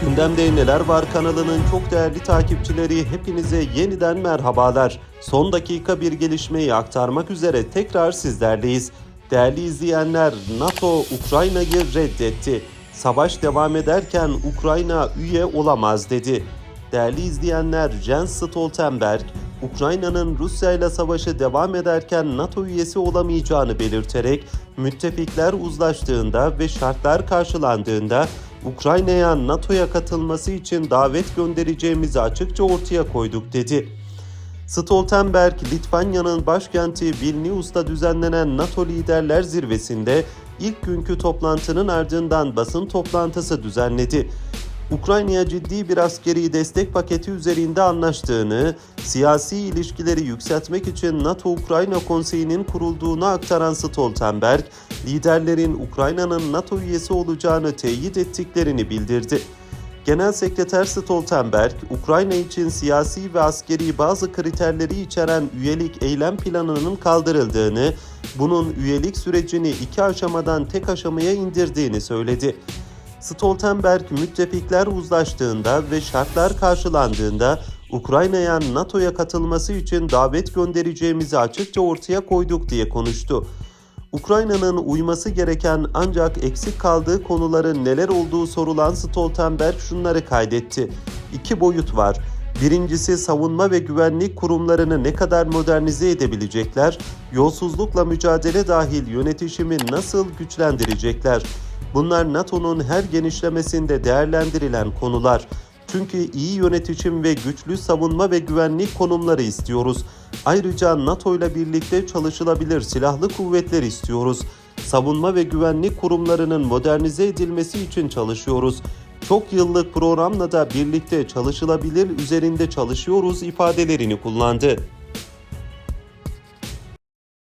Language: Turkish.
Gündemde Neler Var kanalının çok değerli takipçileri hepinize yeniden merhabalar. Son dakika bir gelişmeyi aktarmak üzere tekrar sizlerleyiz. Değerli izleyenler NATO Ukrayna'yı reddetti. Savaş devam ederken Ukrayna üye olamaz dedi. Değerli izleyenler Jens Stoltenberg, Ukrayna'nın Rusya ile savaşı devam ederken NATO üyesi olamayacağını belirterek müttefikler uzlaştığında ve şartlar karşılandığında Ukrayna'ya NATO'ya katılması için davet göndereceğimizi açıkça ortaya koyduk dedi. Stoltenberg, Litvanya'nın başkenti Vilnius'ta düzenlenen NATO Liderler Zirvesi'nde ilk günkü toplantının ardından basın toplantısı düzenledi. Ukrayna'ya ciddi bir askeri destek paketi üzerinde anlaştığını, siyasi ilişkileri yükseltmek için NATO-Ukrayna Konseyi'nin kurulduğunu aktaran Stoltenberg, liderlerin Ukrayna'nın NATO üyesi olacağını teyit ettiklerini bildirdi. Genel Sekreter Stoltenberg, Ukrayna için siyasi ve askeri bazı kriterleri içeren üyelik eylem planının kaldırıldığını, bunun üyelik sürecini iki aşamadan tek aşamaya indirdiğini söyledi. Stoltenberg müttefikler uzlaştığında ve şartlar karşılandığında Ukrayna'ya NATO'ya katılması için davet göndereceğimizi açıkça ortaya koyduk diye konuştu. Ukrayna'nın uyması gereken ancak eksik kaldığı konuların neler olduğu sorulan Stoltenberg şunları kaydetti. İki boyut var. Birincisi savunma ve güvenlik kurumlarını ne kadar modernize edebilecekler, yolsuzlukla mücadele dahil yönetişimi nasıl güçlendirecekler. Bunlar NATO'nun her genişlemesinde değerlendirilen konular. Çünkü iyi yönetişim ve güçlü savunma ve güvenlik konumları istiyoruz. Ayrıca NATO ile birlikte çalışılabilir silahlı kuvvetler istiyoruz. Savunma ve güvenlik kurumlarının modernize edilmesi için çalışıyoruz. Çok yıllık programla da birlikte çalışılabilir üzerinde çalışıyoruz ifadelerini kullandı.